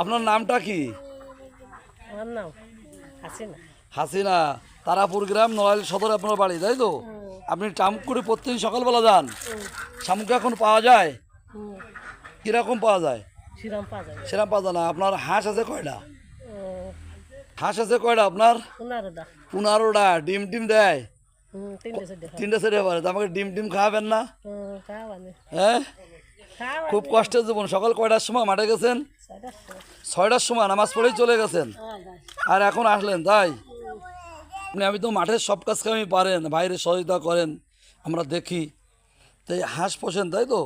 আপনার নামটা কি? আমার নাম হাসিনা। হাসিনা তারাপুর গ্রাম নড়াইল সদর আপনার বাড়ি তাই তো? আপনি টামুক করে প্রতিদিন সকালবেলা যান। শামুক এখন পাওয়া যায়? কীরকম পাওয়া যায়? শ্রীরাম পাওয়া যাবে সেরকম পাওয়া যায় না। আপনার হাঁস আছে কয়টা? হাঁস আছে কয়টা আপনার? পনেরোটা। ডিম টিম দেয়? তিনটে খাওয়া পারে তা আমাকে ডিম টিম খাওয়াবেন না? হ্যাঁ? খুব কষ্টের জীবন। সকাল কয়টার সময় মাঠে গেছেন? ছয়টার সময়। নামাজ পড়েই চলে গেছেন? আর এখন আসলেন তাই? আপনি আমি তো মাঠের সব কাজ কামই পারেন বাইরে সহযোগিতা করেন আমরা দেখি। তাই হাঁস পোষেন তাই তো?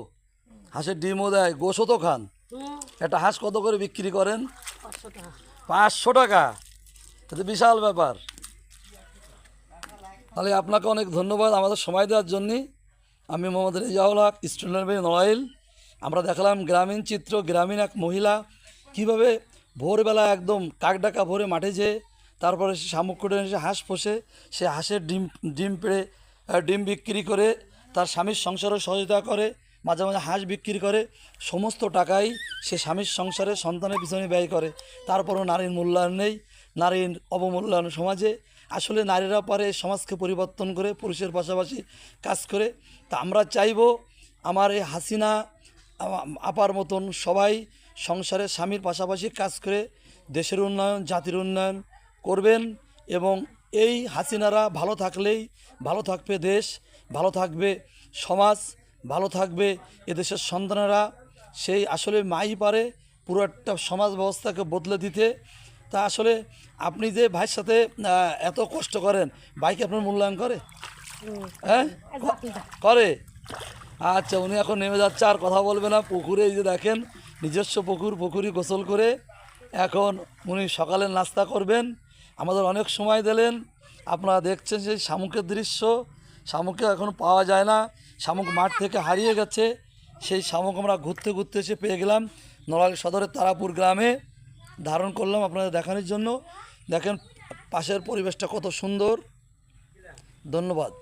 হাঁসের ডিমও দেয় গোশও তো খান। একটা হাঁস কত করে বিক্রি করেন? পাঁচশো টাকা। এটা বিশাল ব্যাপার। তাহলে আপনাকে অনেক ধন্যবাদ আমাদের সময় দেওয়ার জন্যে। আমি মোহাম্মদ রেজাউল হক স্টুডেন্ট নড়াইল। আমরা দেখলাম গ্রামীণ চিত্র, গ্রামীণ এক মহিলা কীভাবে ভোরবেলা একদম কাকডাকা ভোরে মাঠে যেয়ে তারপরে সে শামুক করে এসে হাঁস পোষে, সে হাঁসের ডিম ডিম পেড়ে ডিম বিক্রি করে, তার স্বামীর সংসারে সহযোগিতা করে, মাঝে মাঝে হাঁস বিক্রি করে, সমস্ত টাকাই সে স্বামীর সংসারে সন্তানের পিছনে ব্যয় করে। তারপরও নারীর মূল্যায়ন নেই, নারীর অবমূল্যায়ন সমাজে। আসলে নারীরা পারে সমাজকে পরিবর্তন করে, পুরুষের পাশাপাশি কাজ করে। তা আমরা চাইব আমার এই হাসিনা আপার মতন সবাই সংসারে স্বামীর পাশাপাশি কাজ করে দেশের উন্নয়ন জাতির উন্নয়ন করবেন এবং এই হাসিনারা ভালো থাকলেই ভালো থাকবে দেশ ভালো থাকবে সমাজ ভালো থাকবে এদেশের সন্তানেরা। সেই আসলে মাই পারে পুরো একটা সমাজ ব্যবস্থাকে বদলে দিতে। তা আসলে আপনি যে ভাইয়ের সাথে এত কষ্ট করেন ভাইকে আপনার মূল্যায়ন করে? হ্যাঁ? করে? আচ্ছা উনি এখন নেমে যাচ্ছে, আর কথা বলবে না। পুকুরে এই যে দেখেন, নিজস্ব পুকুর পুকুরি গোসল করে। এখন উনি সকালে নাস্তা করবেন। আমাদের অনেক সময় দিলেন। আপনারা দেখছেন সেই শামুকের দৃশ্য। শামুকে এখন পাওয়া যায় না। শামুক মাঠ থেকে হারিয়ে গেছে। সেই শামুক আমরা ঘুরতে ঘুরতে এসে পেয়ে গেলাম নড়াইল সদরের তারাপুর গ্রামে। ধারণ করলাম আপনাদের দেখানোর জন্য। দেখেন, পাশের পরিবেশটা কত সুন্দর। ধন্যবাদ।